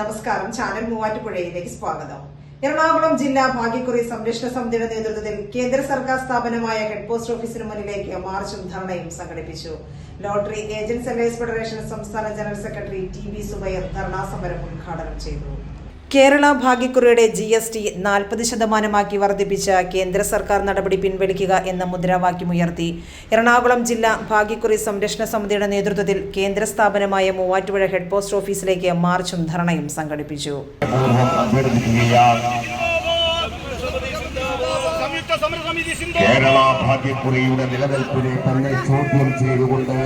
നമസ്കാരം. ചാനൽ മൂവാറ്റുപുഴയിലേക്ക് സ്വാഗതം. എറണാകുളം ജില്ലാ ഭാഗ്യക്കുറി സംരക്ഷണ സമിതിയുടെ നേതൃത്വത്തിൽ കേന്ദ്ര സർക്കാർ സ്ഥാപനമായ ഹെഡ് പോസ്റ്റ് ഓഫീസിന് മുന്നിലേക്ക് മാർച്ചും ധർണയും സംഘടിപ്പിച്ചു. ലോട്ടറി ഏജന്റ് സർവീസ് ഫെഡറേഷൻ സംസ്ഥാന general secretary T B Zubair dharna സമരം ഉദ്ഘാടനം ചെയ്തു. കേരള ഭാഗ്യക്കുറിയുടെ ജി എസ് ടി നാൽപ്പത് ശതമാനമാക്കി വർദ്ധിപ്പിച്ച കേന്ദ്ര സർക്കാർ നടപടി പിൻവലിക്കുക എന്ന മുദ്രാവാക്യമുയർത്തി എറണാകുളം ജില്ലാ ഭാഗ്യക്കുറി സംരക്ഷണ സമിതിയുടെ നേതൃത്വത്തിൽ കേന്ദ്ര സ്ഥാപനമായ മൂവാറ്റുപുഴ ഹെഡ് പോസ്റ്റ് ഓഫീസിലേക്ക് മാർച്ചും ധർണയും സംഘടിപ്പിച്ചു. കേരള ഭാഗ്യക്കുറിയുടെ നിലനിൽപ്പിനെ തന്നെ ചോദ്യം ചെയ്തുകൊണ്ട്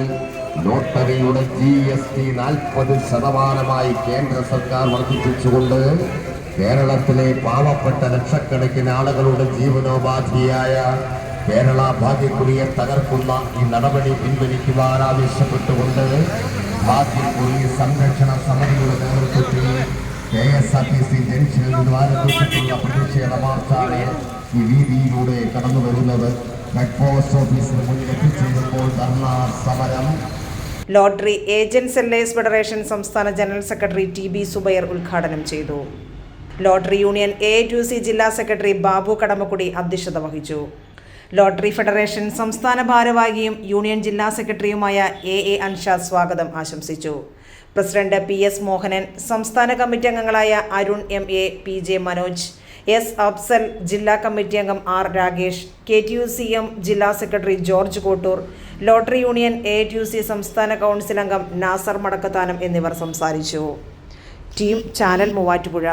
ലോട്ടറിയുടെ ജി എസ് ടി നാൽപ്പത് ശതമാനമായി കേന്ദ്ര സർക്കാർ വർദ്ധിപ്പിച്ചുകൊണ്ട് കേരളത്തിലെ പാവപ്പെട്ട ലക്ഷക്കണക്കിന് ആളുകളുടെ ജീവനോപാധിയായ കേരള ഭാഗ്യക്കുറിയെ തകർക്കുന്ന ഈ നടപടി പിൻവലിക്കുവാൻ ആവശ്യപ്പെട്ടുകൊണ്ട് ഭാഗ്യക്കുറി സംരക്ഷണ സമിതിയുടെ നേതൃത്വത്തിൽ K S R T C ജംഗ്ഷനിൽ ആരംഭിച്ചിട്ടുള്ള പ്രതിഷേധ മാർച്ചാണ് ഈ വീതിയിലൂടെ കടന്നു വരുന്നത്. ഹെഡ് പോസ്റ്റ് ഓഫീസിന് മുന്നിൽ സമരം. ലോട്ടറി ഏജൻസ് സെല്ലേഴ്സ് ഫെഡറേഷൻ സംസ്ഥാന general secretary T B Subair ഉദ്ഘാടനം ചെയ്തു. Lottery union A T U C ജില്ലാ സെക്രട്ടറി ബാബു കടമക്കുടി അധ്യക്ഷത വഹിച്ചു. ലോട്ടറി ഫെഡറേഷൻ സംസ്ഥാന ഭാരവാഹിയും യൂണിയൻ ജില്ലാ സെക്രട്ടറിയുമായ എ എ അൻഷാ സ്വാഗതം ആശംസിച്ചു. പ്രസിഡന്റ് പി എസ് മോഹനൻ സംസ്ഥാന കമ്മിറ്റി അംഗങ്ങളായ Arun M A P J Manoj S Afsal ജില്ലാ കമ്മിറ്റി അംഗം R Rakesh K T U C M ജില്ലാ secretary George Kottoor lottery union A T U C സംസ്ഥാന council അംഗം നാസർ മടക്കത്താനം എന്നിവർ സംസാരിച്ചു. Team channel Muvattupuzha.